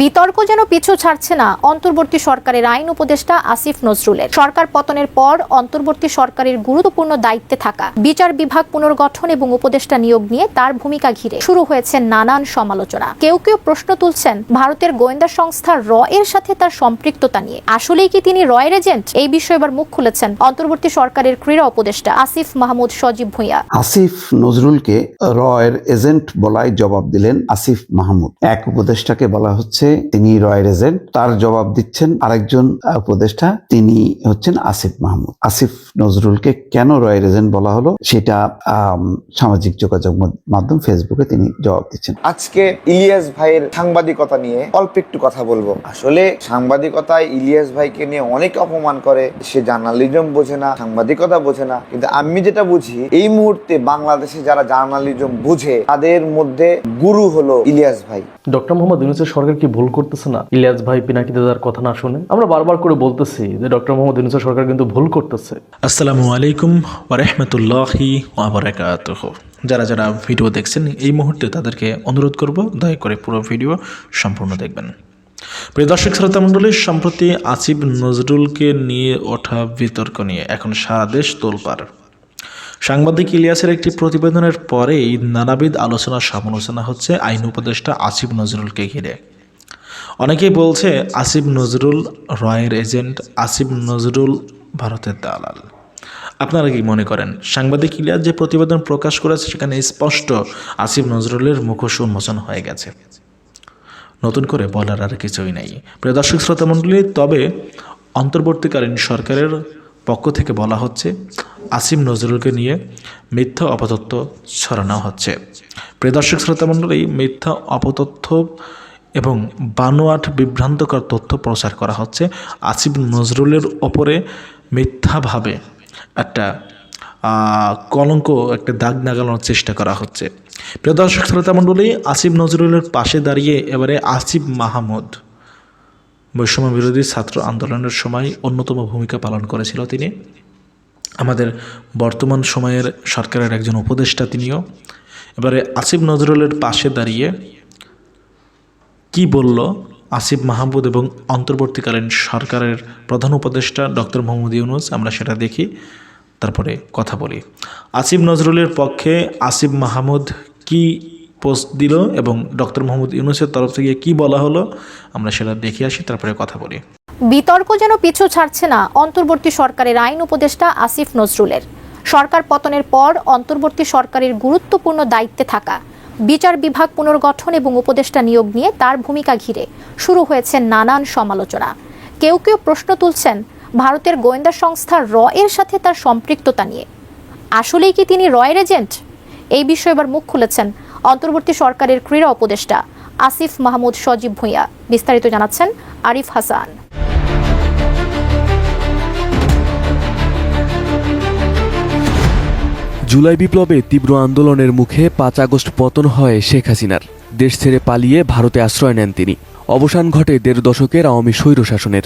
বিতর্ক যেন পিছু ছাড়ছে না অন্তর্বর্তী সরকারের আইন উপদেষ্টা আসিফ নজরুলের। সরকার পতনের পর অন্তর্বর্তী সরকারের গুরুত্বপূর্ণ দায়িত্বে থাকা। বিচার বিভাগ পুনর্গঠন এবং উপদেষ্টা নিয়োগ নিয়ে তার ভূমিকা ঘিরে শুরু হয়েছে নানান সমালোচনা। কেউ কেউ প্রশ্ন তুলছেন, ভারতের গোয়েন্দা সংস্থা র এর সাথে তার সম্পৃক্ততা নিয়ে। আসলেই কি তিনি রয়ের এজেন্ট? এই বিষয়ে এবার মুখ খুলেছেন অন্তর্বর্তী সরকারের ক্রীড়া উপদেষ্টা আসিফ মাহমুদ সজীব ভুঁইয়া। আসিফ নজরুলকে রয়ের এজেন্ট বলায় জবাব দিলেন আসিফ মাহমুদ। এক উপদেষ্টাকে বলা হচ্ছে তিনি রয়ের এজেন্ট। তার জবাব দিচ্ছেন আরেকজন উপদেষ্টা। তিনি হচ্ছেন আসিফ মাহমুদ। আসিফ নজরুলকে কেন রয়ের এজেন্ট বলা হলো সেটা সামাজিক যোগাযোগ মাধ্যম ফেসবুকে তিনি জবাব দিচ্ছেন। আজকে ইলিয়াস ভাইয়ের সাংবাদিকতা নিয়ে অল্প একটু কথা বলব। আসলে সাংবাদিকতায় ইলিয়াস ভাইকে নিয়ে অনেক অপমান করে। সে জার্নালিজম বোঝে না সাংবাদিকতা বোঝে না। কিন্তু আমি যেটা বুঝি এই মুহূর্তে বাংলাদেশে যারা জার্নালিজম বুঝে তাদের মধ্যে গুরু হলো ইলিয়াস ভাই। ডক্টর মোহাম্মদ ইউনুসের সরকার কি ভুল করতেছে না? ইলিয়াস ভাই পিনাকি দাদার কথা না শুনে আমরা বারবার করে বলতেছি যে ডক্টর মোহাম্মদ ইউনুসের সরকার কিন্তু ভুল করতেছে। আসসালামু আলাইকুম ওরহমতুল্লাহি ওবরাকাতুহ যারা যারা ভিডিও দেখছেন, এই মুহূর্তে তাদেরকে অনুরোধ করব, দয়া করে পুরো ভিডিও সম্পূর্ণ দেখবেন। প্রিয় দর্শক, শ্রোতা মণ্ডলী, সম্প্রতি আসিফ নজরুলকে নিয়ে ওঠা বিতর্ক নিয়ে এখন সারা দেশ তোলপাড়। সাংবাদিক ইলিয়াসের একটি প্রতিবেদনের পরেই নানাবিধ আলোচনা সমালোচনা হচ্ছে আইন উপদেষ্টা আসিফ নজরুলকে ঘিরে। অনেকেই বলছে আসিফ নজরুল রয়ের এজেন্ট আসিফ নজরুল ভারতের দালাল। আপনারা কি মনে করেন, সাংবাদিক ইলিয়াস যে প্রতিবেদন প্রকাশ করেছে সেখানে স্পষ্ট আসিফ নজরুলের মুখোশ উন্মোচন হয়ে গেছে। নতুন করে বলার আর কিছুই নেই। প্রিয় দর্শক শ্রোতা মণ্ডলী, তবে অন্তর্বর্তীকালীন সরকারের পক্ষ থেকে বলা হচ্ছে আসিম নজরুলকে নিয়ে মিথ্যা অপতথ্য ছড়ানো হচ্ছে। প্রিয় দর্শক শ্রোতা মণ্ডলী, মিথ্যা অপতথ্য এবং বানোয়াট বিভ্রান্তকর তথ্য প্রচার করা হচ্ছে আসিফ নজরুলের ওপরে মিথ্যাভাবে। একটা কলঙ্ক, একটা দাগ নাগানোর চেষ্টা করা হচ্ছে। প্রিয় দর্শক শ্রোতা মণ্ডলী আসিফ নজরুলের পাশে দাঁড়িয়ে এবারে আসিফ মাহমুদ। বৈষম্য বিরোধী ছাত্র আন্দোলনের সময় অন্যতম ভূমিকা পালন করেছিল তিনি। আমাদের বর্তমান সময়ের সরকারের একজন উপদেষ্টা তিনিও। এবারে আসিফ নজরুলের পাশে দাঁড়িয়ে কি বলল আসিফ মাহমুদ এবং অন্তর্বর্তীকালীন সরকারের প্রধান উপদেষ্টা ডক্টর মোহাম্মদ ইউনুস? আমরা সেটা দেখি, তারপরে কথা বলি। আসিফ নজরুলের পক্ষে আসিফ মাহমুদ কি পোস্ট দিল এবং ডক্টর মোহাম্মদ ইউনুসের তরফ থেকে কি বলা হলো? আমরা সেটা দেখে আসি, তারপরে কথা বলি। বিতর্ক যেন পিছু ছাড়ছে না অন্তর্বর্তী সরকারের আইন উপদেষ্টা আসিফ নজরুলের। সরকার পতনের পর অন্তর্বর্তী সরকারের গুরুত্বপূর্ণ দায়িত্বে থাকা। বিচার বিভাগ পুনর্গঠন এবং উপদেষ্টা নিয়োগ নিয়ে তার ভূমিকা ঘিরে শুরু হয়েছে নানান সমালোচনা। কেউ কেউ প্রশ্ন তুলছেন, ভারতের গোয়েন্দা সংস্থা র এর সাথে তার সম্পৃক্ততা নিয়ে। আসলেই কি তিনি রয়ের এজেন্ট? এই বিষয়ে এবার মুখ খুলেছেন অন্তর্বর্তী সরকারের ক্রীড়া উপদেষ্টা আসিফ মাহমুদ সজীব ভুঁইয়া। বিস্তারিত জানাচ্ছেন আরিফ হাসান। জুলাই বিপ্লবে তীব্র আন্দোলনের মুখে পাঁচ আগস্ট পতন হয় শেখ হাসিনার। দেশ ছেড়ে পালিয়ে ভারতে আশ্রয় নেন তিনি। অবসান ঘটে দেড় দশকের আওয়ামী স্বৈর শাসনের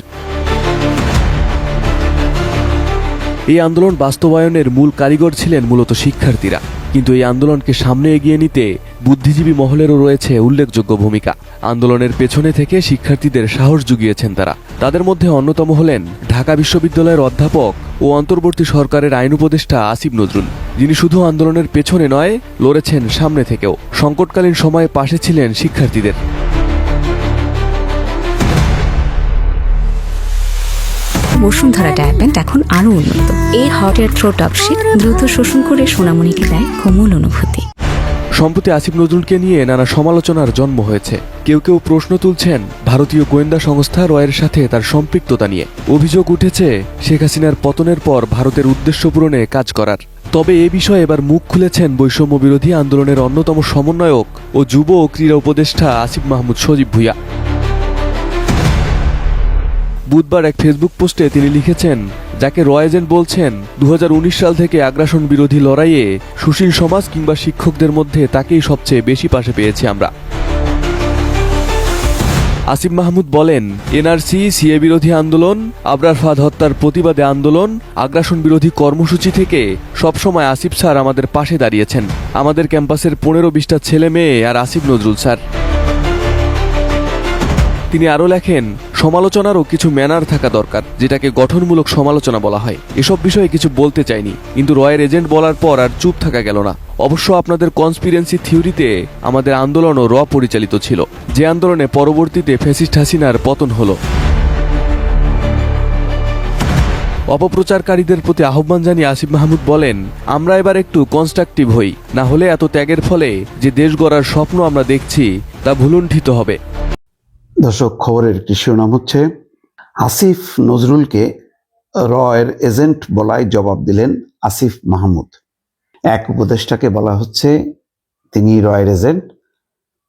এই আন্দোলন বাস্তবায়নের মূল কারিগর ছিলেন মূলত শিক্ষার্থীরা। কিন্তু এই আন্দোলনকে সামনে এগিয়ে নিতে বুদ্ধিজীবী মহলেরও রয়েছে উল্লেখযোগ্য ভূমিকা। আন্দোলনের পেছনে থেকে শিক্ষার্থীদের সাহস জুগিয়েছেন তারা। তাদের মধ্যে অন্যতম হলেন ঢাকা বিশ্ববিদ্যালয়ের অধ্যাপক ও অন্তর্বর্তী সরকারের আইন উপদেষ্টা আসিফ নজরুল। যিনি শুধু আন্দোলনের পেছনে নয়, লড়েছেন সামনে থেকেও। সংকটকালীন সময়ে পাশে ছিলেন শিক্ষার্থীদের। বসুন্ধরা ডায়াপেন্ট এখন আরও উন্নত। এই হট এয়ার থ্রো টপ দ্রুত শোষণ করে সোনামণিকে দেয় কোমল অনুভূতি। সম্প্রতি আসিফ নজরুলকে নিয়ে নানা সমালোচনার জন্ম হয়েছে। কেউ কেউ প্রশ্ন তুলছেন, ভারতীয় গোয়েন্দা সংস্থা রয়ের সাথে তার সম্পৃক্ততা নিয়ে। অভিযোগ উঠেছে, শেখ হাসিনার পতনের পর ভারতের উদ্দেশ্য পূরণে কাজ করার। তবে এ বিষয়ে এবার মুখ খুলেছেন বৈষম্য বিরোধী আন্দোলনের অন্যতম সমন্বয়ক ও যুব ও ক্রীড়া উপদেষ্টা আসিফ মাহমুদ সজীব ভুইয়া। বুধবার এক ফেসবুক পোস্টে তিনি লিখেছেন, যাকে র এজেন্ট বলছেন দু হাজার উনিশ সাল থেকে আগ্রাসন বিরোধী লড়াইয়ে সুশীল সমাজ কিংবা শিক্ষকদের মধ্যে তাকেই সবচেয়ে বেশি পাশে পেয়েছি আমরা। আসিফ মাহমুদ বলেন, এনআরসি, সিএ বিরোধী আন্দোলন, আবরার ফাদ হত্যার প্রতিবাদে আন্দোলন, আগ্রাসন বিরোধী কর্মসূচি থেকে সবসময় আসিফ স্যার আমাদের পাশে দাঁড়িয়েছেন। আমাদের ক্যাম্পাসের পনেরো বিশটা ছেলে মেয়ে আর আসিফ নজরুল স্যার। তিনি আরও লেখেন, সমালোচনারও কিছু ম্যানার থাকা দরকার, যেটাকে গঠনমূলক সমালোচনা বলা হয়। এসব বিষয়ে কিছু বলতে চাইনি, কিন্তু রয়ের এজেন্ট বলার পর আর চুপ থাকা গেল না। অবশ্য আপনাদের কনস্পিরেন্সি থিওরিতে আমাদের আন্দোলনও র পরিচালিত ছিল, যে আন্দোলনে পরবর্তীতে ফ্যাসিস্ট হাসিনার পতন হলো। অপপ্রচারকারীদের প্রতি আহ্বান জানিয়ে আসিফ মাহমুদ বলেন, আমরা এবার একটু কনস্ট্রাকটিভ হই, না হলে এত ত্যাগের ফলে যে দেশ গড়ার স্বপ্ন আমরা দেখছি, তা ভুলুণ্ঠিত হবে। দর্শক, খবরের একটি শিরোনাম হচ্ছে আসিফ নজরুলকে রয়ের এজেন্ট বলায় জবাব দিলেন আসিফ মাহমুদ। এক উপদেষ্টাকে বলা হচ্ছে তিনি রয়ের এজেন্ট।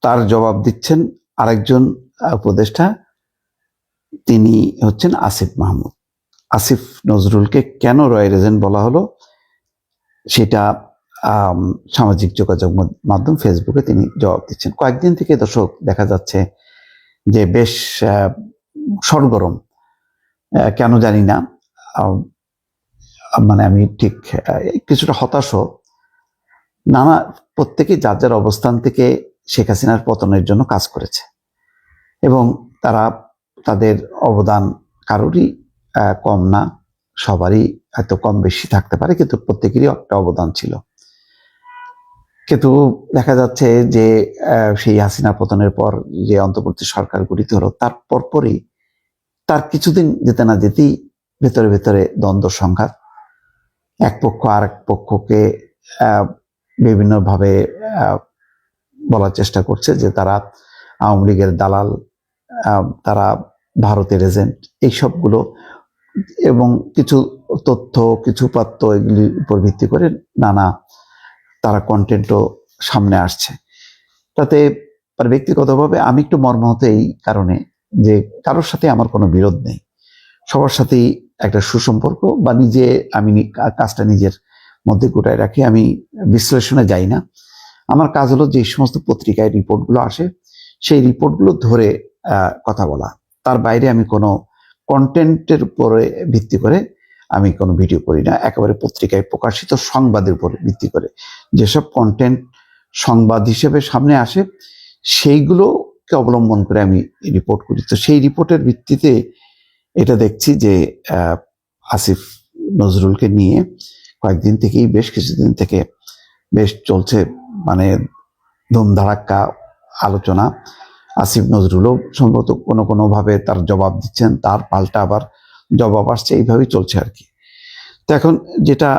তার জবাব দিচ্ছেন আরেকজন উপদেষ্টা, তিনি হচ্ছেন আসিফ মাহমুদ। আসিফ নজরুলকে কেন রয়ের এজেন্ট বলা হলো সেটা সামাজিক যোগাযোগ মাধ্যম ফেসবুকে তিনি জবাব দিচ্ছেন। কয়েকদিন থেকে দর্শক, দেখা যাচ্ছে যে বেশ সরগরম কেন জানি না। মানে আমি ঠিক কিছুটা হতাশও। নানা, প্রত্যেকে যার যার অবস্থান থেকে শেখ হাসিনার পতনের জন্য কাজ করেছে। এবং তারা তাদের অবদান কারোরই কম না। সবারই হয়তো কম বেশি থাকতে পারে, কিন্তু প্রত্যেকেরই একটা অবদান ছিল। কিন্তু দেখা যাচ্ছে যে সেই হাসিনা পতনের পর যে অন্তর্বর্তী সরকার গঠিত হলো, তার পরপরই তার কিছুদিন যেতে না যেতেই ভেতরে ভেতরে দ্বন্দ্ব, সংঘাত। এক পক্ষ আর এক পক্ষকে বিভিন্নভাবে বলার চেষ্টা করছে যে তারা আওয়ামী লীগের দালাল তারা ভারতের এজেন্ট, এইসবগুলো এবং কিছু তথ্য, কিছু পাত্র এগুলির উপর ভিত্তি করে নানা তারা কন্টেন্টও সামনে আসছে। তাতে মানে ব্যক্তিগতভাবে আমি একটু মর্মাহত এই কারণে যে কারোর সাথে আমার কোনো বিরোধ নেই। সবার সাথেই একটা সুসম্পর্ক বা নিজে আমি কাজটা নিজের মধ্যে গোটায় রাখি, আমি বিশ্লেষণে যাই না। আমার কাজ হলো যে সমস্ত পত্রিকায় রিপোর্টগুলো আসে, সেই রিপোর্টগুলো ধরে কথা বলা। তার বাইরে আমি কোনো কন্টেন্টের উপরে ভিত্তি করে আমি কোনো ভিডিও করি না। একেবারে পত্রিকায় প্রকাশিত সংবাদের উপর ভিত্তি করে। যেসব কন্টেন্ট সংবাদ হিসেবে সামনে আসে, সেইগুলোকে অবলম্বন করে আমি রিপোর্ট করি। তো সেই রিপোর্টের ভিত্তিতে এটা দেখছি যে আসিফ নজরুলকে নিয়ে কয়েকদিন থেকেই, বেশ কিছুদিন থেকে বেশ চলছে মানে ধুমধারাক্কা আলোচনা। আসিফ নজরুলও সম্ভবত কোনো কোনোভাবে তার জবাব দিচ্ছেন, তার পাল্টা আবার জবাব আসছে এইভাবেই চলছে আর কি। তো এখন যেটা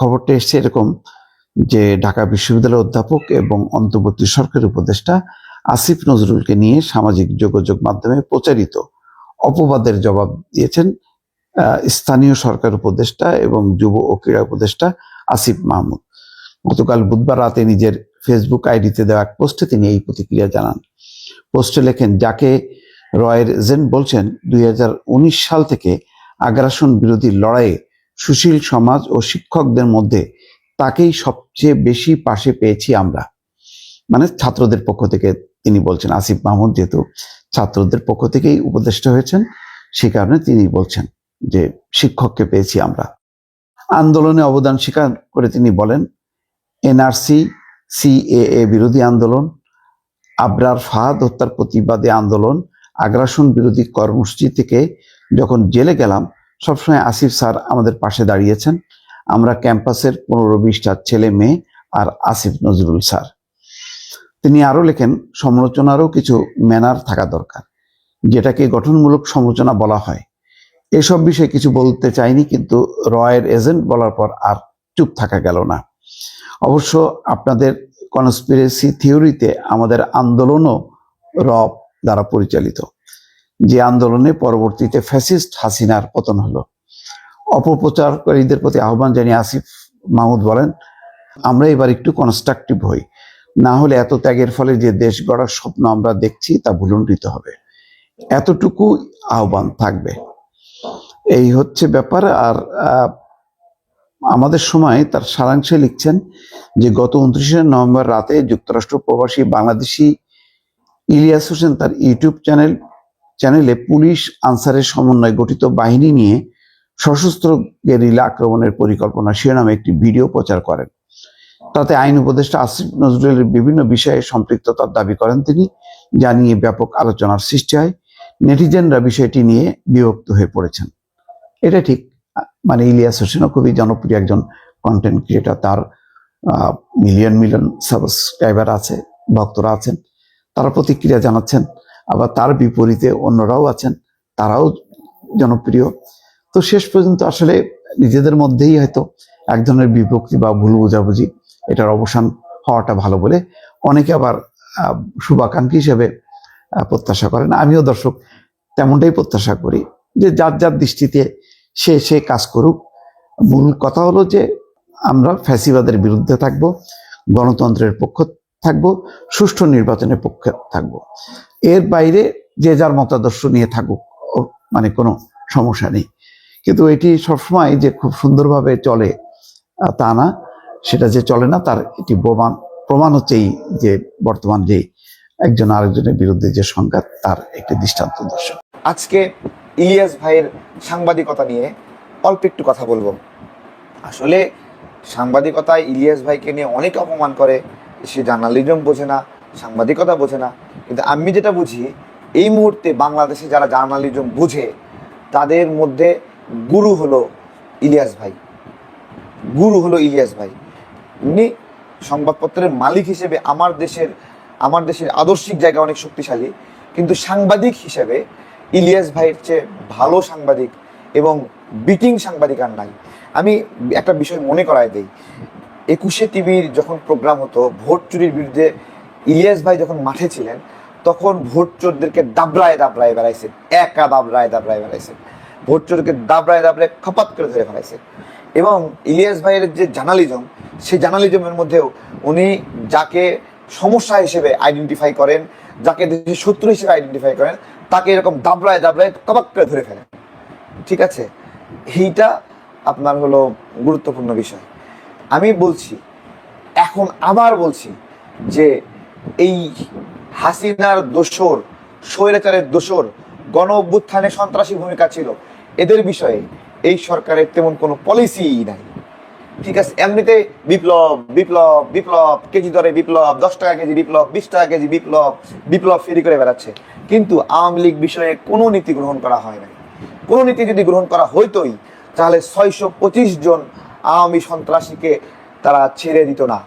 খবরটা এসছে এরকম যে ঢাকা বিশ্ববিদ্যালয়ের অধ্যাপক এবং অন্তর্বর্তী সরকারের উপদেষ্টা আসিফ নজরুলকে নিয়ে সামাজিক যোগাযোগ মাধ্যমে প্রচারিত অপবাদের জবাব দিয়েছেন স্থানীয় সরকার উপদেষ্টা এবং যুব ও ক্রীড়া উপদেষ্টা আসিফ মাহমুদ। গতকাল বুধবার রাতে নিজের ফেসবুক আইডিতে দেওয়া এক পোস্টে তিনি এই প্রতিক্রিয়া জানান। পোস্টে লেখেন, যাকে রয়ের এজেন্ট বলছেন, দুই হাজার উনিশ সাল থেকে আগ্রাসন বিরোধী লড়াইয়ে সুশীল সমাজ ও শিক্ষকদের মধ্যে তাকেই সবচেয়ে বেশি পাশে পেয়েছি আমরা। মানে ছাত্রদের পক্ষ থেকে তিনি বলছেন, আসিফ মাহমুদ যেহেতু ছাত্রদের পক্ষ থেকেই উপদেষ্টা হয়েছেন, সে কারণে তিনি বলছেন যে শিক্ষককে পেয়েছি আমরা। আন্দোলনে অবদান স্বীকার করে তিনি বলেন, এনআরসি, সিএএ বিরোধী আন্দোলন, আবরার ফাহাদ হত্যার প্রতিবাদে আন্দোলন, আগ্রাসন বিরোধী কর্মসূচি থেকে যখন জেলে গেলাম, সবসময় আসিফ স্যার আমাদের পাশে দাঁড়িয়েছেন। আমরা ক্যাম্পাসের পনেরো বিশটা ছেলে মেয়ে আর আসিফ নজরুল স্যার। তিনি আরও লেখেন, সমালোচনারও কিছু ম্যানার থাকা দরকার, যেটাকে গঠনমূলক সমালোচনা বলা হয়। এসব বিষয়ে কিছু বলতে চাইনি, কিন্তু রয়ের এজেন্ট বলার পর আর চুপ থাকা গেল না। অবশ্য আপনাদের কনস্পিরেসি থিওরিতে আমাদের আন্দোলনও র দ্বারা পরিচালিত। যে আন্দোলনে পরবর্তীতে ফ্যাসিস্ট হাসিনার পতন হলো। অপপ্রচারকারীদের প্রতি আহ্বান জানিয়ে আসিফ মাহমুদ বলেন, আমরা এবার একটু কনস্ট্রাকটিভ হই। না হলে এত ত্যাগের ফলে যে দেশ গড়ার স্বপ্ন আমরা দেখছি তা ভুলুণ্ঠিত হবে। এতটুকু আহ্বান থাকবে। এই হচ্ছে ব্যাপার। আর আমাদের সময় তার সারাংশে লিখছেন যে, গত উনত্রিশে নভেম্বর রাতে যুক্তরাষ্ট্র প্রবাসী বাংলাদেশি ইলিয়াস হোসেন তার ইউটিউব চ্যানেল চ্যানেলে পুলিশ আনসারের সমন্বয়ে গঠিত বাহিনী নিয়ে সশস্ত্র গেরিলা আক্রমণের পরিকল্পনা শিরোনামে একটি ভিডিও প্রচার করেন। তাতে আইন উপদেষ্টা আসিফ নজরুলের বিভিন্ন বিষয়ে সম্পৃক্ততার দাবি করেন তিনি, যা নিয়ে ব্যাপক আলোচনার সৃষ্টি হয়। নেটিজেনরা বিষয়টি নিয়ে বিভক্ত হয়ে পড়েছেন। এটা ঠিক মানে ইলিয়াস হোসেনও খুবই জনপ্রিয় একজন কন্টেন্ট ক্রিয়েটার তার মিলিয়ন মিলিয়ন সাবস্ক্রাইবার আছে, ভক্তরা আছেন। তারা প্রতিক্রিয়া জানাচ্ছেন আবার তার বিপরীতে অন্যরাও আছেন, তারাও জনপ্রিয়। তো শেষ পর্যন্ত আসলে নিজেদের মধ্যেই হয়তো এক ধরনের বিভক্তি বা ভুল বোঝাবুঝি এটার অবসান হওয়াটা ভালো বলে অনেকে আবার শুভাকাঙ্ক্ষী হিসেবে প্রত্যাশা করেন। আমিও দর্শক তেমনটাই প্রত্যাশা করি যে যার যার দৃষ্টিতে সে সে কাজ করুক। মূল কথা হলো যে আমরা ফ্যাসিবাদের বিরুদ্ধে থাকব, গণতন্ত্রের পক্ষ থাকব, সুষ্ঠু নির্বাচনের পক্ষে থাকব। এর বাইরে যে যার মতাদর্শ নিয়ে থাকুক মানে কোনো সমস্যা নেই। কিন্তু এটি সবসময় যে খুব সুন্দরভাবে চলে তা না। সেটা যে চলে না, তার এটি প্রমাণ প্রমাণ হচ্ছে এই যে বর্তমান যে একজন আরেকজনের বিরুদ্ধে যে সংঘাত, তার একটি দৃষ্টান্ত দর্শক। আজকে ইলিয়াস ভাইয়ের সাংবাদিকতা নিয়ে অল্প একটু কথা বলব। আসলে সাংবাদিকতায় ইলিয়াস ভাইকে নিয়ে অনেক অপমান করে, সে জার্নালিজম বোঝে না সাংবাদিকতা বোঝে না। কিন্তু আমি যেটা বুঝি, এই মুহূর্তে বাংলাদেশে যারা জার্নালিজম বুঝে, তাদের মধ্যে গুরু হলো ইলিয়াস ভাই। গুরু হলো ইলিয়াস ভাই। উনি সংবাদপত্রের মালিক হিসেবে আমার দেশের আমার দেশের আদর্শিক জায়গা অনেক শক্তিশালী। কিন্তু সাংবাদিক হিসেবে ইলিয়াস ভাইয়ের চেয়ে ভালো সাংবাদিক এবং বিটিং সাংবাদিক আর নাই। আমি একটা বিষয় মনে করায় দেই। একুশে টিভির যখন প্রোগ্রাম হতো, ভোট চুরির বিরুদ্ধে ইলিয়াস ভাই যখন মাঠে ছিলেন, তখন ভোট চোরদেরকে দাবড়ায় দাবড়ায় বেড়াইছে একা দাবড়ায় দাবড়ায় বেড়াইছেন ভোট চোরকে দাবড়ায় দাবড়ায় খপাত করে ধরে ফেলাইছেন এবং ইলিয়াস ভাইয়ের যে জার্নালিজম, সেই জার্নালিজমের মধ্যেও উনি যাকে সমস্যা হিসেবে আইডেন্টিফাই করেন, যাকে দেশের শত্রু হিসেবে আইডেন্টিফাই করেন, তাকে এরকম দাবড়ায় দাবড়ায় কপাক করে ধরে ফেলেন। ঠিক আছে? এইটা আপনার হলো গুরুত্বপূর্ণ বিষয়। আমি বলছি, এখন আবার বলছি যে এই হাসিনার দোসর স্বৈরাচারের দোসর গণ অভ্যুত্থানে সন্ত্রাসী ভূমিকা ছিল। এদের বিষয়ে এই সরকারের তেমন কোনো পলিসি নাই। ঠিক আছে, এমনিতে বিপ্লব বিপ্লব বিপ্লব, কেজি দরে বিপ্লব, দশ টাকা কেজি বিপ্লব, বিশ টাকা কেজি বিপ্লব বিপ্লব ফেরি করে বেড়াচ্ছে। কিন্তু আওয়ামী লীগ বিষয়ে কোনো নীতি গ্রহণ করা হয় না কোনো নীতি যদি গ্রহণ করা হইতোই, তাহলে ছয়শো পঁচিশ জন আওয়ামী সন্ত্রাসীকে তারা ছেড়ে দিত না।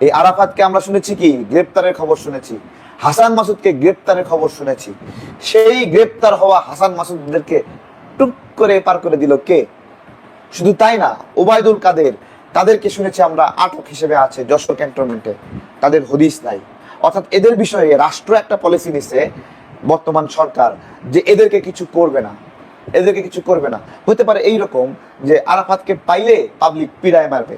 এই আরাফাতকে আমরা শুনেছি কি? গ্রেপ্তারের খবর শুনেছি। হাসান মাসুদকে গ্রেপ্তারের খবর শুনেছি। সেই গ্রেপ্তার হওয়া হাসান মাসুদদেরকে টুক করে পার করে দিল কে? শুধু তাই না, ওবায়দুল কাদের, তাদেরকে শুনেছি আমরা আটক হিসেবে আছে যশোর ক্যান্টনমেন্টে। তাদের হদিস নাই। অর্থাৎ এদের বিষয়ে রাষ্ট্র একটা পলিসি নিছে বর্তমান সরকার যে এদেরকে কিছু করবে না। এদেরকে কিছু করবে না। হতে পারে এই রকম যে আরাফাতকে পাইলে পাবলিক পিড়ায় মারবে।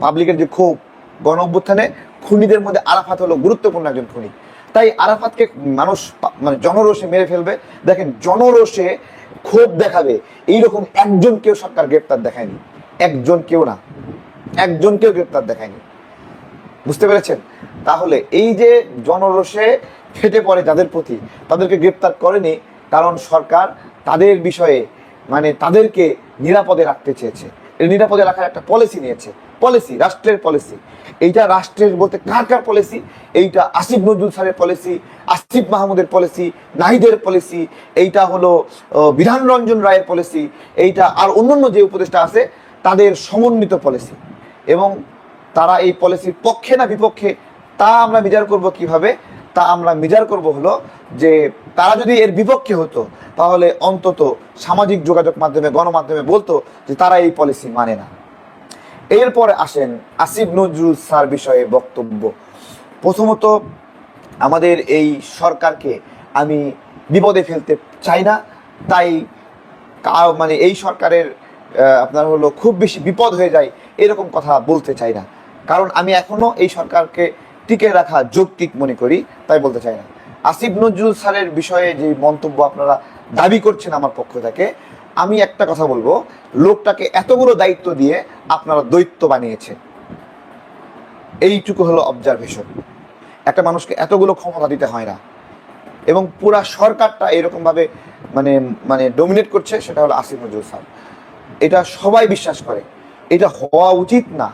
পাবলিকের যে ক্ষোভ গণ অভ্যুত্থানে খুনিদের মধ্যে আরাফাত হলো গুরুত্বপূর্ণ একজন খুনি। তাই আরাফাতকে মানুষ মানে জনরোষে মেরে ফেলবে। দেখেন, জনরোষে ক্ষোভ দেখাবে। এইরকম একজন কেউ সরকার গ্রেপ্তার দেখায়নি। একজন কেউ না। একজন কেউ গ্রেপ্তার দেখায়নি। বুঝতে পেরেছেন? তাহলে এই যে জনরোষে ফেটে পড়ে যাদের প্রতি, তাদেরকে গ্রেপ্তার করেনি কারণ সরকার তাদের বিষয়ে মানে তাদেরকে নিরাপদে রাখতে চেয়েছে। নিরাপদে রাখার একটা পলিসি নিয়েছে। পলিসি রাষ্ট্রের পলিসি এইটা রাষ্ট্রের বলতে কার কার পলিসি এইটা আসিফ নজরুল স্যারের পলিসি আসিফ মাহমুদের পলিসি নাহিদের পলিসি এইটা হলো বিধান রঞ্জন রায়ের পলিসি এইটা আর অন্যান্য যে উপদেষ্টা আছে, তাদের সমন্বিত পলিসি এবং তারা এই পলিসির পক্ষে না বিপক্ষে, তা আমরা বিচার করব কীভাবে? তা আমরা বিচার করব হলো যে, তারা যদি এর বিপক্ষে হতো, তাহলে অন্তত সামাজিক যোগাযোগ মাধ্যমে, গণমাধ্যমে বলতো যে তারা এই পলিসি মানে না। এরপরে আসেন আসিফ নজরুল স্যার বিষয়ে বক্তব্য। প্রথমত, আমাদের এই সরকারকে আমি বিপদে ফেলতে চাই না, তাই মানে এই সরকারের আপনার হলো খুব বেশি বিপদ হয়ে যায় এরকম কথা বলতে চাই না। কারণ আমি এখনও এই সরকারকে টিকে রাখা যৌক্তিক মনে করি, তাই বলতে চাই না। আসিফ নজরুল স্যারের বিষয়ে যে মন্তব্য আপনারা দাবি করছেন আমার পক্ষ থেকে আমি একটা কথা বলব, লোকটাকে এতগুলো দায়িত্ব দিয়ে আপনারা দৈত্য বানিয়েছে এইটুকু হলো অবজারভেশন একটা মানুষকে এতগুলো ক্ষমতা দিতে হয় না। এবং পুরা সরকারটা এরকম ভাবে মানে মানে ডোমিনেট করছে, সেটা হলো আসিফ নজরুল স্যার এটা সবাই বিশ্বাস করে। এটা হওয়া উচিত না।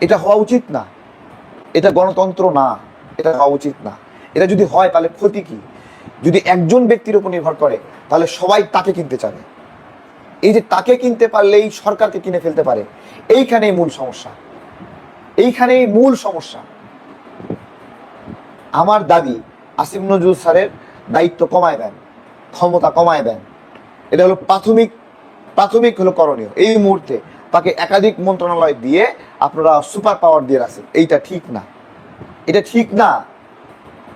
এটা হওয়া উচিত না। এটা গণতন্ত্র না। এটা হওয়া উচিত না। এটা যদি হয়, তাহলে ক্ষতি কি? যদি একজন ব্যক্তির উপর নির্ভর করে, তাহলে সবাই তাকে কিনতে চাবে। এই যে তাকে কিনতে পারলেই সরকারকে কিনে ফেলতে পারে, এইখানেই মূল সমস্যা। এইখানেই মূল সমস্যা। আমার দাবি আসিম নজরুল স্যারের দায়িত্ব কমায় দেন, ক্ষমতা কমায় দেন। এটা হলো প্রাথমিক প্রাথমিক হলো করণীয়। এই মুহূর্তে তাকে একাধিক মন্ত্রণালয় দিয়ে আপনারা সুপার পাওয়ার দিয়ে রাখছেন। এইটা ঠিক না। এটা ঠিক না।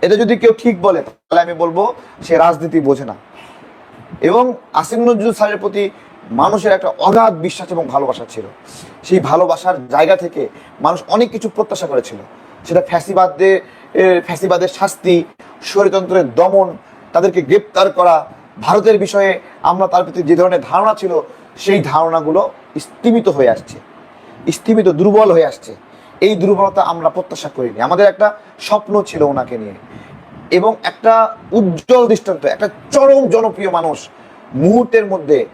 এটা যদি কেউ ঠিক বলে, তাহলে আমি বলব সে রাজনীতি বোঝে না। এবং আসিম নজরুল স্যারের প্রতি মানুষের একটা অগাধ বিশ্বাস এবং ভালোবাসা ছিল। সেই ভালোবাসার জায়গা থেকে মানুষ অনেক কিছু প্রত্যাশা করেছিল। সেটা ফ্যাসিবাদদের ফ্যাসিবাদের শাস্তি স্বৈরতন্ত্রের দমন, তাদেরকে গ্রেপ্তার করা, ভারতের বিষয়ে আমরা তার প্রতি যে ধরনের ধারণা ছিল, সেই ধারণাগুলো স্থিমিত হয়ে আসছে। স্থিমিত, দুর্বল হয়ে আসছে। এই দুর্বলতা আমরা প্রত্যাশা করিনি। আমাদের একটা স্বপ্ন ছিল ওনাকে নিয়ে। এবং একটা উজ্জ্বল দৃষ্টান্ত, একটা চরম জনপ্রিয় মানুষ মুহূর্তের মধ্যে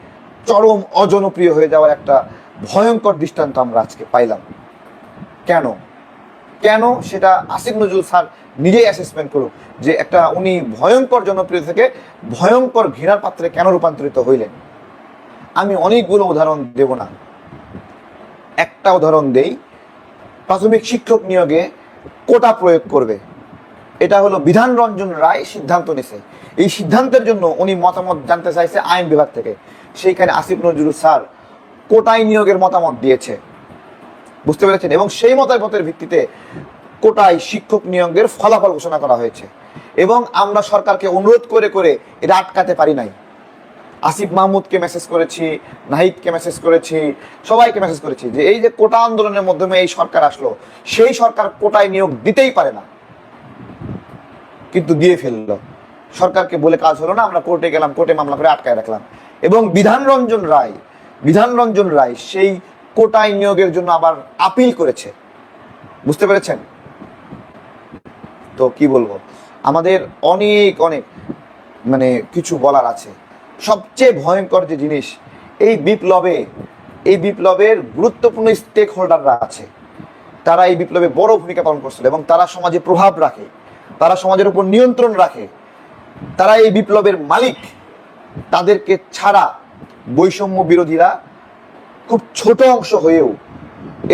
চরম অজনপ্রিয় হয়ে যাওয়ার একটা ভয়ঙ্কর দৃষ্টান্ত আমরা আজকে পাইলাম। কেন? কেন সেটা আসিফ নজরুল স্যার নিজেই অ্যাসেসমেন্ট করুক যে একটা উনি ভয়ঙ্কর জনপ্রিয় থেকে ভয়ঙ্কর ঘৃণার পাত্রে কেন রূপান্তরিত হইলেন? আমি অনেকগুলো উদাহরণ দেব না। একটা উদাহরণ দেই, প্রাথমিক শিক্ষক নিয়োগে কোটা প্রয়োগ করবে। এটা হলো বিধান রঞ্জন রায় সিদ্ধান্ত নিছে। এই সিদ্ধান্তের জন্য উনি মতামত জানতে চাইছে আইন বিভাগ থেকে। সেইখানে আসিফ নজরুল স্যার কোটায় নিয়োগের মতামত দিয়েছে। বুঝতে পেরেছেন? এবং সেই মতামতের ভিত্তিতে কোটায় শিক্ষক নিয়োগের ফলাফল ঘোষণা করা হয়েছে। এবং আমরা সরকারকে অনুরোধ করে করে এটা আটকাতে পারি নাই। আসিফ মাহমুদকে মেসেজ করেছি, নাহিদকে মেসেজ করেছি, সবাইকে মেসেজ করেছি যে এই যে কোটা আন্দোলনের মাধ্যমে এই সরকার আসলো, সেই সরকার কোটায় নিয়োগ দিতেই পারে না। কিন্তু দিয়ে ফেলল। সরকারকে বলে কাজ হলো না, আমরা কোর্টে গেলাম, কোর্টে মামলা করে আটকায় রাখলাম। এবং বিধান রঞ্জন রায়, বিধান রঞ্জন রায় সেই কোটায় নিয়োগের জন্য আবার আপিল করেছে। বুঝতে পেরেছেন? তো কি বলব? আমাদের অনেক অনেক মানে কিছু বলার আছে। সবচেয়ে ভয়ঙ্কর যে জিনিস, এই বিপ্লবে, এই বিপ্লবের গুরুত্বপূর্ণ স্টেক হোল্ডাররা আছে। তারা এই বিপ্লবে বড় ভূমিকা পালন করছিল এবং তারা সমাজে প্রভাব রাখে, তারা সমাজের উপর নিয়ন্ত্রণ রাখে। তারা এই বিপ্লবের মালিক। তাদেরকে ছাড়া বৈষম্য বিরোধীরা খুব ছোট অংশ হয়েও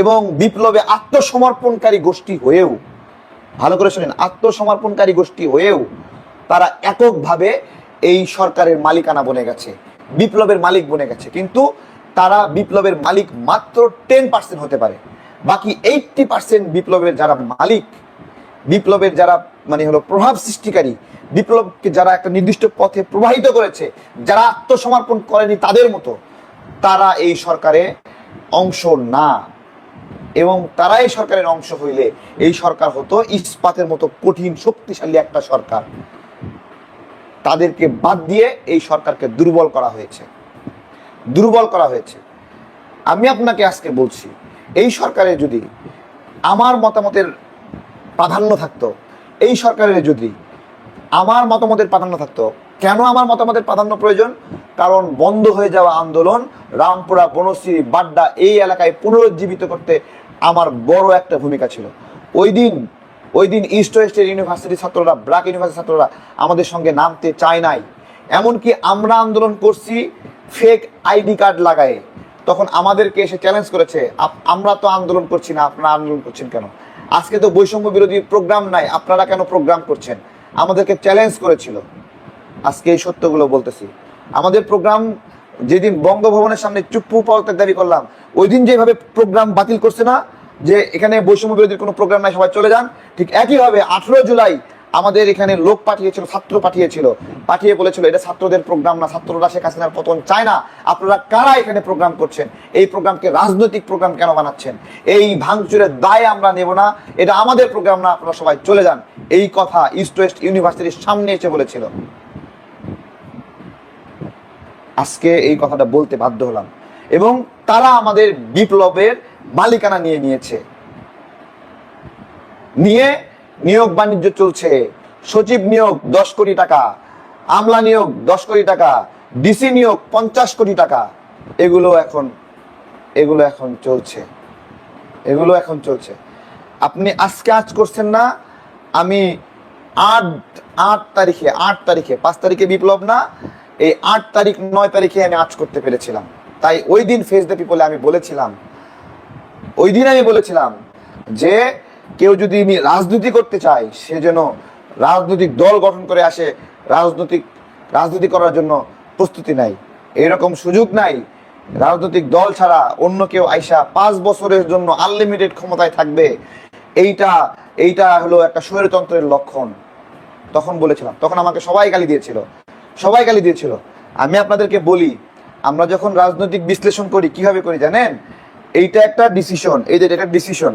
এবং বিপ্লবে আত্মসমর্পণকারী গোষ্ঠী হয়েও, ভালো করে শোনেন, আত্মসমর্পণকারী গোষ্ঠী হয়েও তারা এককভাবে এই সরকারের মালিকানা বনে গেছে, বিপ্লবের মালিক বনে গেছে। কিন্তু তারা বিপ্লবের মালিক মাত্র টেন পার্সেন্ট হতে পারে। বাকি এইটটি পার্সেন্ট বিপ্লবের যারা মালিক বিপ্লবের যারা মানে হলো প্রভাব সৃষ্টিকারী, বিপ্লবকে যারা একটা নির্দিষ্ট পথে প্রবাহিত করেছে, যারা আত্মসমর্পণ করেনি তাদের মতো, তারা এই সরকারে অংশ না। এবং তারাই সরকারের অংশ হইলে এই সরকার হতো ইস্পাতের মতো কঠিন, শক্তিশালী একটা সরকার। তাদেরকে বাদ দিয়ে এই সরকারকে দুর্বল করা হয়েছে। দুর্বল করা হয়েছে। আমি আপনাকে আজকে বলছি, এই সরকারে যদি আমার মতামতের প্রাধান্য থাকতো। এই সরকারের যদি আমার মতামতের প্রাধান্য থাকতো, কেন আমার মতামতের প্রাধান্য প্রয়োজন? কারণ বন্ধ হয়ে যাওয়া আন্দোলন, রামপুরা, বনশ্রী, বাড্ডা এই এলাকায় পুনরুজ্জীবিত করতে আমার বড় একটা ভূমিকা ছিল। ওই দিন ওই দিন ইস্ট ওয়েস্টের ইউনিভার্সিটির ছাত্ররা ব্রাক ইউনিভার্সিটির ছাত্ররা আমাদের সঙ্গে নামতে চায় নাই। এমনকি আমরা আন্দোলন করছি ফেক আইডি কার্ড লাগায়ে। তখন আমাদেরকে এসে চ্যালেঞ্জ করেছে আমরা তো আন্দোলন করছি না, আপনারা আন্দোলন করছেন কেন? আজকে তো বৈষম্য বিরোধী প্রোগ্রাম নাই, আপনারা কেন প্রোগ্রাম করছেন? আমাদেরকে চ্যালেঞ্জ করেছিল। আজকে এই সত্যগুলো বলতেছি। আমাদের প্রোগ্রাম যেদিন বঙ্গভবনের সামনে চুপ্পু পদত্যাগ দাবি করলাম, ওই দিন যেভাবে প্রোগ্রাম বাতিল করছে না, যে এখানে বৈষম্য বিরোধীর কোনো প্রোগ্রাম নাই, সবাই চলে যান। ঠিক একইভাবে আঠেরো জুলাই আমাদের এখানে লোক পাঠিয়েছিল, ছাত্র পাঠিয়েছিল। পাঠিয়ে বলেছিল, এটা ছাত্রদের প্রোগ্রাম না, ছাত্ররা শেখ হাসিনার পতন চায় না। আপনারা কারা এখানে প্রোগ্রাম করছেন? এই প্রোগ্রামকে রাজনৈতিক প্রোগ্রাম কেন বানাচ্ছেন? এই ভাঙচুরের দায় আমরা নেব না। এটা আমাদের প্রোগ্রাম না, আপনারা সবাই চলে যান। এই কথা ইস্ট ওয়েস্ট ইউনিভার্সিটির সামনে এসে বলেছিল। আজকে এই কথাটা বলতে বাধ্য হলাম। এবং তারা আমাদের বিপ্লবের মালিকানা নিয়ে নিয়েছে। নিয়ে নিয়োগ বাণিজ্য চলছে। সচিব নিয়োগ দশ কোটি টাকা, আমলা নিয়োগ দশ কোটি টাকা, ডিসি নিয়োগ পঞ্চাশ কোটি টাকা। এগুলো এখন এগুলো এখন চলছে। এগুলো এখন চলছে। আপনি আজকে আজ করছেন না, আমি আট আট তারিখে আট তারিখে, পাঁচ তারিখে বিপ্লব না, এই আট তারিখ, নয় তারিখে আমি আজ করতে পেরেছিলাম। তাই ওই দিন ফেস দ্য পিপলে আমি বলেছিলাম। ওই দিন আমি বলেছিলাম যে কেউ যদি রাজনীতি করতে চায়, সে যেন রাজনৈতিক দল গঠন করে আসে, রাজনৈতিক, রাজনীতি করার জন্য প্রস্তুতি নাই এরকম সুযোগ নাই। রাজনৈতিক দল ছাড়া অন্য কেউ আইসা পাঁচ বছরের জন্য আনলিমিটেড ক্ষমতায় থাকবে। এইটা এইটা হলো একটা স্বৈরতন্ত্রের লক্ষণ। তখন বলেছিলাম, তখন আমাকে সবাই গালি দিয়েছিল। সবাই গালি দিয়েছিল। আমি আপনাদেরকে বলি, আমরা যখন রাজনৈতিক বিশ্লেষণ করি, কীভাবে করি জানেন? এইটা একটা ডিসিশন এই যে এটা একটা ডিসিশন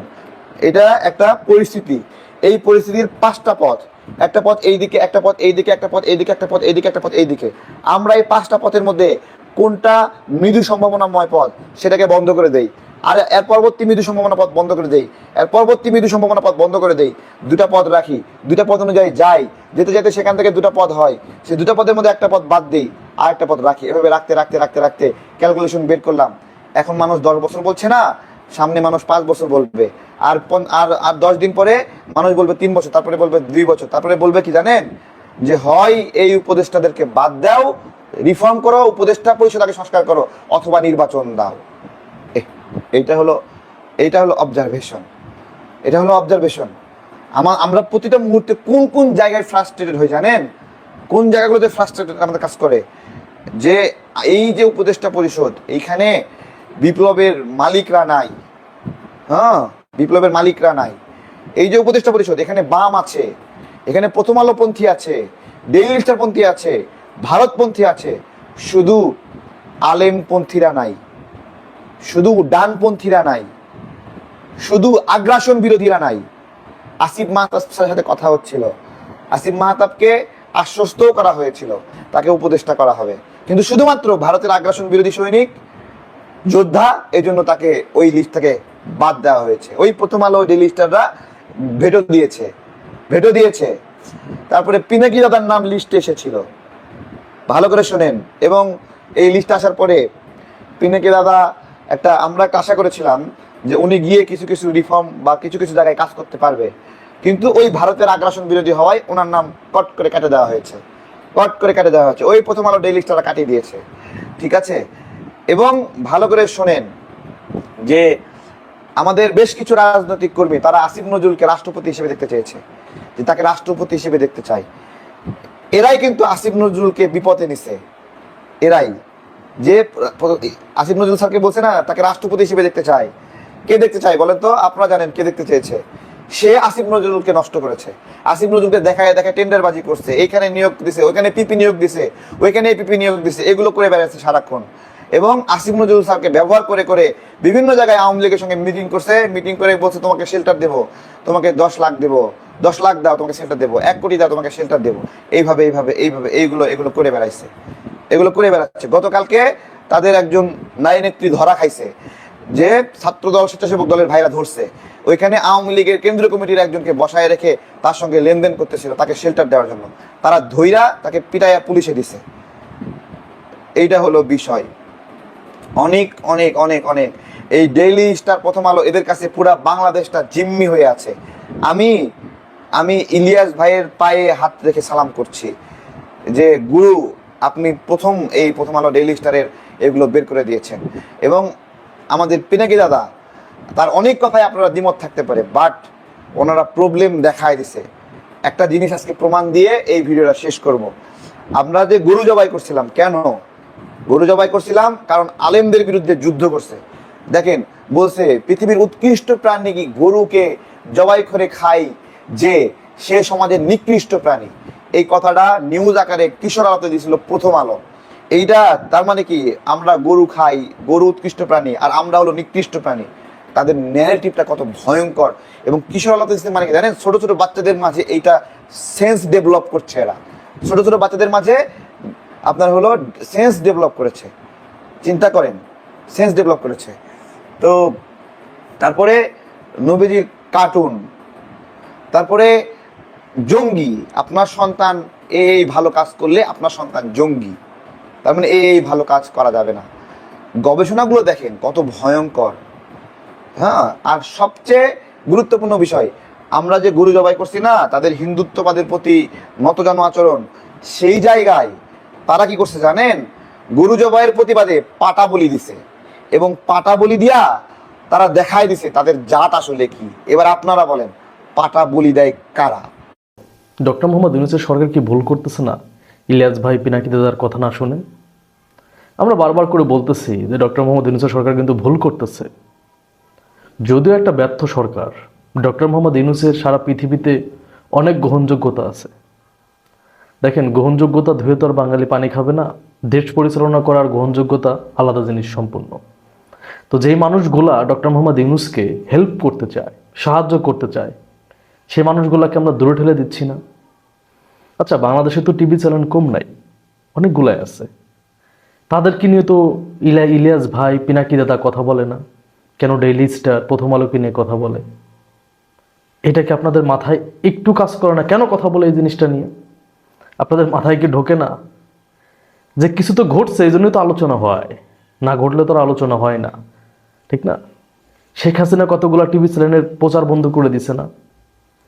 এটা একটা পরিস্থিতি। এই পরিস্থিতির পাঁচটা পথ। একটা পথ এইদিকে, একটা পথ এইদিকে, একটা পথ এইদিকে, একটা পথ এইদিকে, একটা পথ এইদিকে। আমরা এই পাঁচটা পথের মধ্যে কোনটা মৃদু সম্ভাবনাময় পথ সেটাকে বন্ধ করে দেই। আর এর পরবর্তী মৃদু সম্ভাবনা পথ বন্ধ করে দেই। এর পরবর্তী মৃদু সম্ভাবনা পথ বন্ধ করে দেই। দুটা পথ রাখি। দুটা পথ অনুযায়ী যাই। যেতে যেতে সেখান থেকে দুটা পথ হয়। সেই দুটা পথের মধ্যে একটা পথ বাদ দিই। আর একটা পথ রাখি। এভাবে রাখতে রাখতে রাখতে রাখতে ক্যালকুলেশন বের করলাম। এখন মানুষ দশ বছর বলছে না সামনে মানুষ পাঁচ বছর বলবে। আর আর আর দশ দিন পরে মানুষ বলবে তিন বছর, তারপরে বলবে দুই বছর, তারপরে বলবে কি জানেন? যে হয় এই উপদেষ্টাদেরকে বাদ দাও রিফর্ম করো, উপদেষ্টা পরিষদ আগে সংস্কার করো, অথবা নির্বাচন দাও। এইটা হলো এইটা হলো অবজারভেশন এটা হলো অবজারভেশন আমার আমরা প্রতিটা মুহূর্তে কোন কোন জায়গায় ফ্রাস্ট্রেটেড হয়ে জানেন? কোন জায়গাগুলোতে ফ্রাস্ট্রেটেড আমাদের কাজ করে? যে এই যে উপদেষ্টা পরিষদ, এইখানে বিপ্লবের মালিকরা নাই। হ্যাঁ বিপ্লবের মালিকরা নাই। এই যে উপদেষ্টা পরিষদ, এখানে বাম আছে, এখানে প্রথম আলোপন্থী আছে, ডেইলি স্টারপন্থী আছে, ভারতপন্থী আছে, শুধু আলেমপন্থীরা নাই, শুধু ডানপন্থীরা নাই, শুধু আগ্রাসন বিরোধীরা নাই। আসিফ মাহতাব সাথে কথা হচ্ছিল। আসিফ মাহতাবকে আশ্বস্তও করা হয়েছিল, তাকে উপদেষ্টা করা হবে। কিন্তু শুধুমাত্র ভারতের আগ্রাসন বিরোধী সৈনিক যোদ্ধা এই জন্য তাকে ওই লিস্ট থেকে বাদ দেওয়া হয়েছে। ওই প্রথম আলো ডেলি স্টাররা ভেটো দিয়েছে ভেটো দিয়েছে। তারপরে পিনাকি দাদার নাম লিস্টে এসেছিল। ভালো করে শোনেন। এবং এই লিস্ট আসার পরে পিনাকি দাদা একটা আমরা আশা করেছিলাম যে উনি গিয়ে কিছু কিছু রিফর্ম বা কিছু কিছু জায়গায় কাজ করতে পারবে। কিন্তু ওই ভারতের আগ্রাসন বিরোধী হওয়ায় ওনার নাম কট করে কেটে দেওয়া হয়েছে। কট করে কেটে দেওয়া হয়েছে। ওই প্রথম আলো ডেইলি কাটিয়ে দিয়েছে। ঠিক আছে? এবং ভালো করে শোনেন যে আমাদের বেশ কিছু রাজনৈতিক কর্মী, তারা আসিফ নজরুলকে রাষ্ট্রপতি হিসেবে দেখতে চেয়েছে, যে তাকে রাষ্ট্রপতি হিসেবে দেখতে চায় এরাই কিন্তু আসিফ নজরুলকে বিপদে নিছে। এরাই। যে আসিফ নজরুল স্যারকে বলছে না, তাকে রাষ্ট্রপতি হিসেবে দেখতে চায় কে দেখতে চায় বলেন তো? আপনারা জানেন কে দেখতে চেয়েছে। সে আসিফ নজরুলকে নষ্ট করেছে। আসিফ নজরুলকে দেখায় দেখায় টেন্ডার বাজি করছে। এখানে নিয়োগ দিছে, ওইখানে পিপি নিয়োগ দিছে, ওইখানে পিপি নিয়োগ দিছে। এগুলো করে বেড়াচ্ছে সারাক্ষণ। এবং আসিফ নজরুল স্যারকে ব্যবহার করে করে বিভিন্ন জায়গায় আওয়ামী লীগের সঙ্গে মিটিং করছে মিটিং করে বলছে, তোমাকে শেল্টার দেবো, তোমাকে দশ লাখ দেবো, দশ লাখ দাও, তোমাকে শেল্টার দেবো, এক কোটি দাও, তোমাকে শেল্টার দেবো। এইভাবে এইভাবে এইভাবে, এইগুলো, এগুলো করে বেড়াইছে। এগুলো করে বেড়াচ্ছে। গতকালকে তাদের একজন নারী নেত্রী ধরা খাইছে, যে ছাত্র দল স্বেচ্ছাসেবক দলের ভাইরা ধরছে। ওইখানে আওয়ামী লীগের কেন্দ্রীয় কমিটির একজনকে বসায় রেখে তার সঙ্গে লেনদেন করতেছিল, তাকে শেল্টার দেওয়ার জন্য। তারা ধৈরা তাকে পিটাইয়া পুলিশে দিছে। এইটা হলো বিষয়। অনেক অনেক অনেক অনেক। এই ডেইলি স্টার প্রথম আলো এদের কাছে পুরা বাংলাদেশটা জিম্মি হয়ে আছে। আমি আমি ইলিয়াস ভাইয়ের পায়ে হাত রেখে সালাম করছি যে, গুরু, আপনি প্রথম, এই প্রথম আলো ডেইলি স্টারের এগুলো বের করে দিয়েছেন। এবং আমাদের পিনাকি দাদা, তার অনেক কথাই আপনারা দ্বিমত থাকতে পারে বাট ওনারা প্রবলেম দেখায় দিছে। একটা জিনিস আজকে প্রমাণ দিয়ে এই ভিডিওটা শেষ করব। আমরা যে গরু জবাই করছিলাম, কেন? গরু জবাই করছিলাম, কারণ আলেমদের বিরুদ্ধে যুদ্ধ করছে। দেখেন, বলছে, পৃথিবীর উৎকৃষ্ট প্রাণী কি গরুকে জবাই করে খাই যে সে সমাজের নিকৃষ্ট প্রাণী? এই কথাটা নিউজ আকারে কিশোর আলোতে দিয়েছিল প্রথম আলো। এইটা তার মানে কি, আমরা গরু খাই, গরু উৎকৃষ্ট প্রাণী, আর আমরা হলো নিকৃষ্ট প্রাণী। তাদের ন্যারেটিভটা কত ভয়ঙ্কর। এবং কিশোর আলোতে মানে কি, জানেন, ছোট ছোট বাচ্চাদের মাঝে এইটা সেন্স ডেভেলপ করছে এরা। ছোট ছোট বাচ্চাদের মাঝে আপনার হলো সেন্স ডেভেলপ করেছে। চিন্তা করেন সেন্স ডেভেলপ করেছে। তো তারপরে নবীজির কার্টুন তারপরে জঙ্গি, আপনার সন্তান এই ভালো কাজ করলে আপনার সন্তান জঙ্গি। তার মানে এই ভালো কাজ করা যাবে না। গবেষণাগুলো দেখেন, কত ভয়ঙ্কর। হ্যাঁ আর সবচেয়ে গুরুত্বপূর্ণ বিষয়, আমরা যে গুরু জবাই করছি না, তাদের হিন্দুত্ববাদের প্রতি নতজান আচরণ, সেই জায়গায় তারা কি করছে জানেন? গরু জবাইয়ের প্রতিবাদে পাটা বলি দিছে। এবং পাটা বলি দিয়া তারা দেখায় দিছে তাদের জাত আসলে কি। এবার আপনারা বলেন, পাটা বলি দেয় কারা? ডক্টর মোহাম্মদ ইউনুসের সরকার কি ভুল করতেছে না? ইলিয়াস ভাই পিনাকি দাদার কথা না শুনে? আমরা বারবার করে বলতেছি যে ডক্টর মোহাম্মদ ইউনুসের সরকার কিন্তু ভুল করতেছে। যদিও একটা ব্যর্থ সরকার, ডক্টর মোহাম্মদ ইউনুসের সারা পৃথিবীতে অনেক গ্রহণযোগ্যতা আছে। দেখেন, গ্রহণযোগ্যতা ধুয়ে তো আর বাঙালি পানি খাবে না। দেশ পরিচালনা করার গ্রহণযোগ্যতা আলাদা জিনিস সম্পূর্ণ। তো যেই মানুষগুলা ডক্টর মোহাম্মদ ইউনুসকে হেল্প করতে চায়, সাহায্য করতে চায়, সেই মানুষগুলাকে আমরা দূরে ঠেলে দিচ্ছি না। আচ্ছা বাংলাদেশে তো টিভি চ্যানেল কম নাই, অনেকগুলাই আছে। তাদেরকে নিয়ে তো ইলা ইলিয়াস ভাই, পিনাকি দাদা কথা বলে না। কেন ডেইলি স্টার, প্রথম আলোকে নিয়ে কথা বলে। এটাকে আপনাদের মাথায় একটু কাজ করে না? কেন কথা বলে এই জিনিসটা নিয়ে? আপনাদের মাথায় কি ঢোকে না? যে কিছু তো ঘটছে, এই জন্যই তো আলোচনা হয়। না ঘটলে তো আলোচনা হয় না। ঠিক না? শেখ হাসিনা কতগুলো টিভি চ্যানেলের প্রচার বন্ধ করে দিছে না?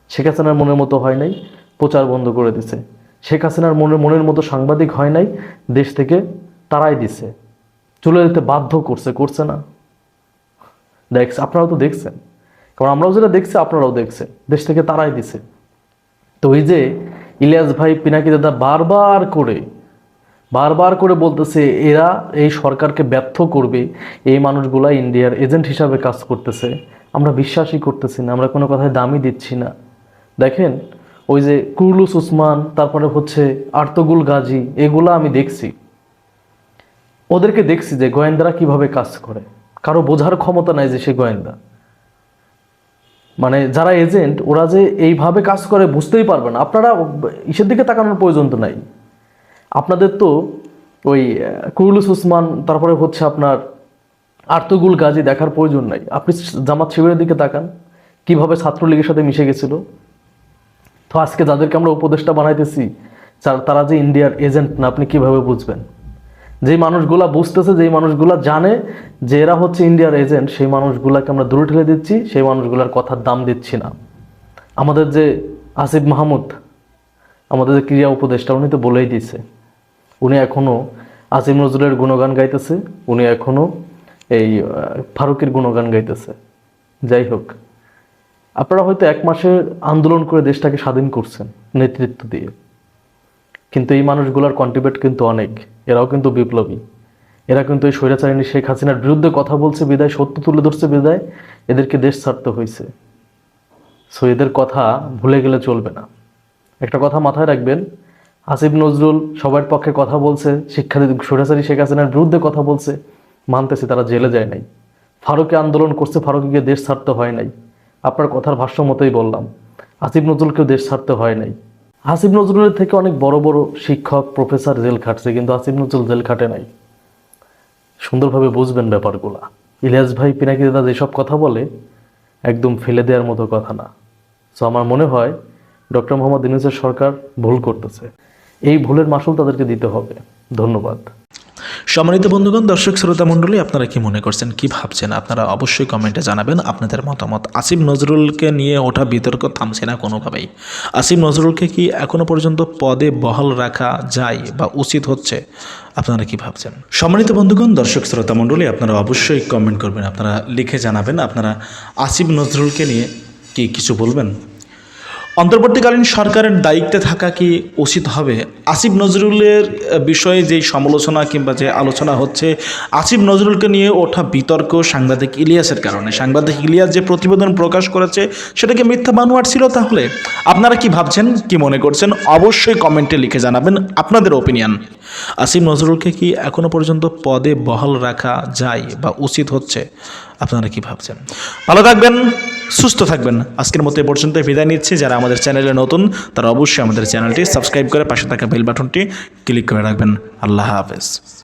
শেখ হাসিনার মনের মতো হয় নাই, প্রচার বন্ধ করে দিছে। শেখ হাসিনার মনের মনের মতো সাংবাদিক হয় নাই, দেশ থেকে তারাই দিছে। চলে যেতে বাধ্য করছে করছে না। দেখছে, আপনারাও তো দেখছেন। কারণ আমরাও যেটা দেখছি, আপনারাও দেখছেন। দেশ থেকে তারাই দিছে। তো ওই যে ইলিয়াস ভাই পিনাকি দাদা বারবার করে বারবার করে বলতেছে, এরা এই সরকারকে ব্যর্থ করবে, এই মানুষগুলা ইন্ডিয়ার এজেন্ট হিসাবে কাজ করতেছে। আমরা বিশ্বাসই করতেছি না, আমরা কোনো কথায় দামই দিচ্ছি না। দেখেন, ওই যে কুরলুস উসমান, তারপরে হচ্ছে আর্তগুল গাজী, এগুলা আমি দেখছি। ওদেরকে দেখছি যে গোয়েন্দারা কীভাবে কাজ করে। কারও বোঝার ক্ষমতা নাই যে সে গোয়েন্দা। মানে যারা এজেন্ট, ওরা যে এইভাবে কাজ করে বুঝতেই পারবে না। আপনারা ইসের দিকে তাকানোর প্রয়োজন তো নাই। আপনাদের তো ওই কুরুলুস উসমান, তারপরে হচ্ছে আপনার আর্তগুল গাজী দেখার প্রয়োজন নাই। আপনি জামাত শিবিরের দিকে তাকান। কীভাবে ছাত্রলীগের সাথে মিশে গেছিল? তো আজকে যাদেরকে আমরা উপদেষ্টা বানাইতেছি তারা যে ইন্ডিয়ার এজেন্ট না, আপনি কীভাবে বুঝবেন? যেই মানুষগুলা বুঝতেছে, যেই মানুষগুলা জানে যে এরা হচ্ছে ইন্ডিয়ার এজেন্ট সেই মানুষগুলাকে আমরা দূরে ঠেলে দিচ্ছি, সেই মানুষগুলার কথার দাম দিচ্ছি না। আমাদের যে আসিফ মাহমুদ, আমাদের যে ক্রিয়া উপদেষ্টা, উনি তো বলেই দিয়েছে। উনি এখনও আসিম নজরুলের গুণগান গাইতেছে, উনি এখনও এই ফারুকের গুণগান গাইতেছে। যাই হোক, আপনারা হয়তো এক মাসের আন্দোলন করে দেশটাকে স্বাধীন করছেন নেতৃত্ব দিয়ে। কিন্তু এই মানুষগুলোর কন্ট্রিবিউট কিন্তু অনেক। এরাও কিন্তু বিপ্লবী। এরা কিন্তু এই স্বৈরাচারিণী শেখ হাসিনার বিরুদ্ধে কথা বলছে, বিদায়, সত্য তুলে ধরছে, বিদায়। এদেরকে দেশ ছাড়তে হয়েছে সো এদের কথা ভুলে গেলে চলবে না। একটা কথা মাথায় রাখবেন, আসিফ নজরুল সবার পক্ষে কথা বলছে শিক্ষার্থী স্বৈরাচারী শেখ হাসিনার বিরুদ্ধে কথা বলছে, মানতেছে তারা জেলে যায় নাই। ফারুকে আন্দোলন করছে, ফারুকিকে দেশ ছাড়তে হয় নাই। আপনার কথার ভাষ্য মতোই বললাম, আসিফ নজরুলকেও দেশ ছাড়তে হয় নাই। আসিফ নজরুলের থেকে অনেক বড় বড় শিক্ষক, প্রফেসর জেল খাটছে, কিন্তু হাসিব নজরুল জেল খাটে নাই। সুন্দরভাবে বুঝবেন ব্যাপারগুলা। ইলিয়াস ভাই, পিনাকি দাদা যেসব কথা বলে, একদম ফেলে দেওয়ার মতো কথা না। সো আমার মনে হয়, ডক্টর মোহাম্মদ ইউনুসের সরকার ভুল করতেছে। এই ভুলের মাসুল তাদেরকে দিতে হবে। ধন্যবাদ। সম্মানিত বন্ধুগণ, দর্শক শ্রোতা মণ্ডলী, আপনারা কি মনে করছেন, কি ভাবছেন? আপনারা অবশ্যই কমেন্টে জানাবেন। আপনাদের মতামত আসিফ নজরুলকে নিয়ে ওঠা বিতর্ক থামছে না কোনোভাবেই। আসিফ নজরুলকে কি এখনও পর্যন্ত পদে বহাল রাখা যায় বা উচিত হচ্ছে? আপনারা কি ভাবছেন? সম্মানিত বন্ধুগণ, দর্শক শ্রোতা মণ্ডলী, আপনারা অবশ্যই কমেন্ট করবেন, আপনারা লিখে জানাবেন। আপনারা আসিফ নজরুলকে নিয়ে কি কিছু বলবেন? অন্তর্বর্তীকালীন সরকারের দায়িত্বে থাকা কি উচিত হবে? আসিফ নজরুলের বিষয়ে যেই সমালোচনা কিংবা যে আলোচনা হচ্ছে, আসিফ নজরুলকে নিয়ে ওঠা বিতর্ক সাংবাদিক ইলিয়াসের কারণে। সাংবাদিক ইলিয়াস যে প্রতিবেদন প্রকাশ করেছে, সেটাকে মিথ্যা বানোয়ার ছিল তাহলে? আপনারা কি ভাবছেন, কি মনে করছেন? অবশ্যই কমেন্টে লিখে জানাবেন আপনাদের ওপিনিয়ন আসিফ নজরুলকে কি এখনও পর্যন্ত পদে বহাল রাখা যায় বা উচিত হচ্ছে? আপনারা কি ভাবছেন? ভালো থাকবেন, সুস্থ থাকবেন। আজকের মতো এ পর্যন্ত বিদায় নিচ্ছি। যারা আমাদের চ্যানেলে নতুন, তারা অবশ্যই আমাদের চ্যানেলটি সাবস্ক্রাইব করে পাশে থাকা বেল বাটনটি ক্লিক করে রাখবেন। আল্লাহ হাফেজ।